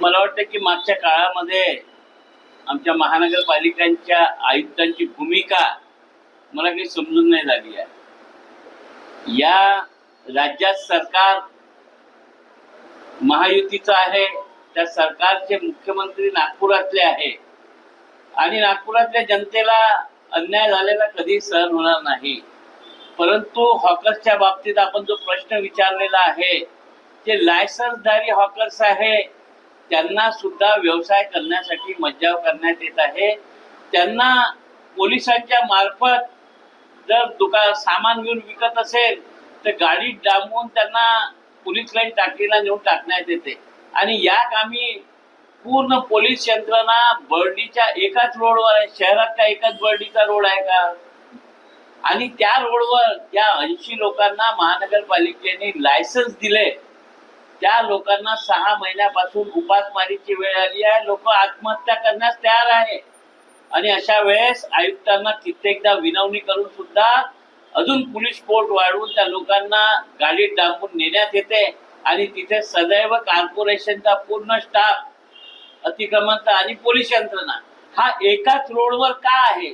मला वाटतं की मागच्या काळामध्ये आमच्या महानगरपालिकांच्या आयुक्तांची भूमिका मला काही समजून नाही झाली आहे. या राज्यात सरकार महायुतीचं आहे त्या सरकारचे मुख्यमंत्री नागपुरातले आहे. आणि नागपुरातल्या जनतेला अन्याय झालेला कधी सहन होणार नाही. परंतु हॉकर्सच्या बाबतीत आपण जो प्रश्न विचारलेला आहे जे लायसन्सधारी हॉकर्स आहे त्यांना सुद्धा व्यवसाय करण्यासाठी मज्जाव करण्यात येत आहे. त्यांना पोलिसांच्या मार्फत जर दुकान सामान घेऊन विकत असेल तर गाडीत डांबून त्यांना पोलीस लाईन टाकीला नेऊन टाकण्यात येते. आणि या कामी पूर्ण पोलीस यंत्रणा बर्डीच्या एकाच रोडवर आहे. शहरात का एकाच बर्डीचा रोड आहे का? आणि त्या रोडवर या ऐंशी लोकांना महानगरपालिकेने लायसन्स दिले त्या लोकांना सहा महिन्यापासून उपासमारीची वेळ आली आहे. लोक आत्महत्या करण्यास तयार आहे. आणि अशा वेळेस आयुक्तांना कित्येकदा विनवणी करून सुद्धा अजून पोलीस फोर्ट वाढवून त्या लोकांना गाडीत डांबून नेण्यात येते. आणि तिथे सदैव कॉर्पोरेशनचा पूर्ण स्टाफ अतिक्रमणता आणि पोलीस यंत्रणा हा एकाच रोडवर का आहे?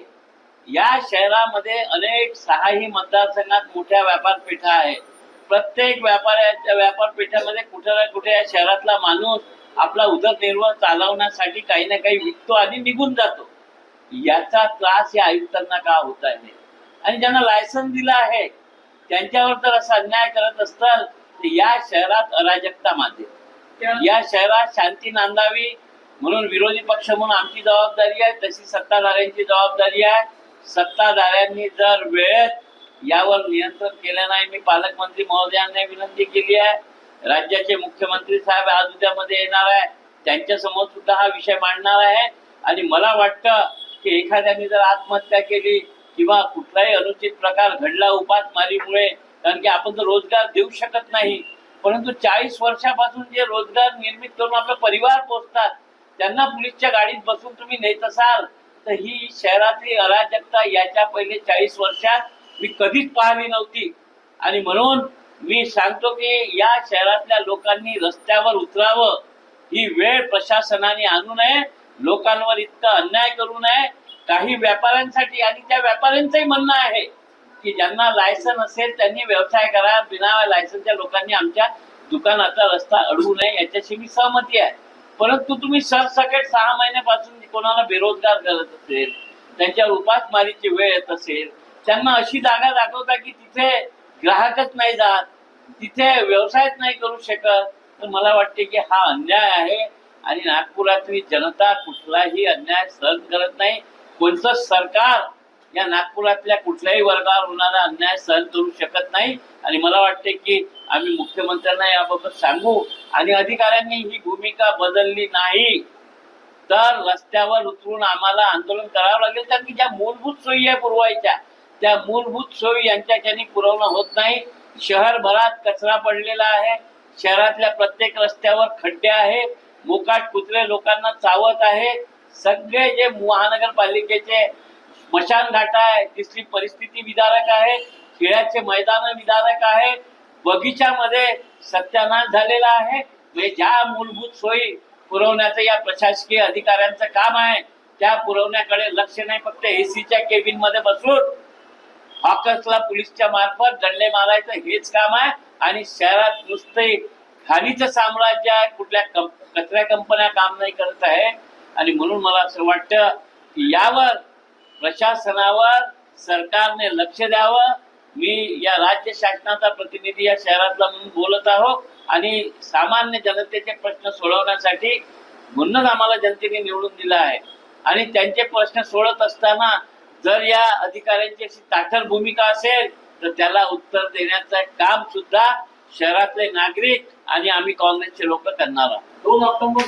या शहरामध्ये अनेक सहाही मतदारसंघात मोठ्या व्यापारपेठा आहे प्रत्येक व्यापाऱ्याच्या व्यापारपेठेमध्ये कुठे ना कुठे या शहरातला माणूस आपला उदरनिर्वाह चालवण्यासाठी काही ना काही विकतो आणि निघून जातो. याचा त्रास या आयुक्तांना का होत आहे आणि ज्यांना लायसन्स दिलं आहे त्यांच्यावर जर असा अन्याय करत असताल तर या शहरात अराजकता मानते या शहरात शांती नांदावी म्हणून विरोधी पक्ष म्हणून आमची जबाबदारी आहे तशी सत्ताधाऱ्यांची जबाबदारी आहे. सत्ताधाऱ्यांनी जर वेळेत यावर नियंत्रण केलं नाही. मी पालकमंत्री महोदयांना विनंती केली आहे. राज्याचे मुख्यमंत्री साहेब आज उद्यामध्ये येणार आहे. त्यांच्यासमोर सुद्धा हा विषय मांडणार आहे. आणि मला वाटतं की एखाद्याने जर आत्महत्या केली किंवा कुठलाही अनुचित प्रकार घडला उपासमारीमुळे कारण की आपण तर रोजगार देऊ शकत नाही. परंतु चाळीस वर्षापासून जे रोजगार निर्मित करून आपला परिवार पोचतात त्यांना पोलीसच्या गाडीत बसून तुम्ही नेत असाल तर ही शहरातली अराजकता याच्या पहिले चाळीस वर्षात मी कधीच पाहिली नव्हती. आणि म्हणून मी सांगतो की या शहरातल्या लोकांनी रस्त्यावर उतरावं. ही वेळ प्रशासनाने आणू नये. लोकांवर इतका अन्याय करू नये. काही व्यापाऱ्यांसाठी आणि त्या व्यापाऱ्यांचंही म्हणणं आहे की ज्यांना लायसन असेल त्यांनी व्यवसाय करा. बिना लायसनच्या लोकांनी आमच्या दुकानाचा रस्ता अडवू नये. याच्याशी मी सहमती आहे. परंतु तुम्ही सरसकट सहा महिन्यापासून कोणाला बेरोजगार करत असेल त्यांच्यावर उपासमारीची वेळ येत असेल त्यांना अशी जागा दाखवता की तिथे ग्राहकच नाही जात तिथे व्यवसायच नाही करू शकत. तर मला वाटते की हा अन्याय आहे आणि नागपुरातली जनता कुठलाही अन्याय सहन करत नाही. कोणतं सरकार या नागपुरातल्या कुठल्याही वर्गावर होणारा अन्याय सहन करू शकत नाही. आणि मला वाटते की आम्ही मुख्यमंत्र्यांना याबाबत सांगू आणि अधिकाऱ्यांनी ही भूमिका बदलली नाही तर रस्त्यावर उतरून आम्हाला आंदोलन करावं लागेल. कारण की ज्या मूलभूत सोयी आहे पुरवायच्या त्या मूलभूत सोयी यांच्याच्यानी पुरवणं होत नाही. शहरभरात कचरा पडलेला आहे. शहरातल्या प्रत्येक रस्त्यावर खड्डे आहे. मोकाट कुत्रे लोकांना चावत आहे. सगळे जे महानगरपालिकेचे स्मशानघाट आहे तिथली परिस्थिती विदारक आहे. खेळाचे मैदान विदारक आहे. बगीच्यामध्ये सत्यानाश झालेला आहे. म्हणजे ज्या मूलभूत सोयी पुरवण्याचं या प्रशासकीय अधिकाऱ्यांचं काम आहे त्या पुरवण्याकडे लक्ष नाही. फक्त एसीच्या केबिनमध्ये बसून हॉकर्सला पोलीसच्या मार्फत दंडे मारायचं हेच काम आहे. आणि शहरात नुसते खाणीचं साम्राज्य आहे कुठल्या कचऱ्या कंपन्या काम नाही करत आहे. आणि म्हणून मला असं वाटतं की यावर प्रशासनावर सरकारने लक्ष द्यावं. मी या राज्य शासनाचा प्रतिनिधी या शहरातला म्हणून बोलत आहो. आणि सामान्य जनतेचे प्रश्न सोडवण्यासाठी म्हणूनच आम्हाला जनतेने निवडून दिला आहे. आणि त्यांचे प्रश्न सोडत असताना जर या अधिकाऱ्यांची अशी ताठर भूमिका असेल तर त्याला उत्तर देण्याचं काम सुद्धा शहरातले नागरिक आणि आम्ही काँग्रेसचे लोक करणार आहोत. दोन ऑक्टोबर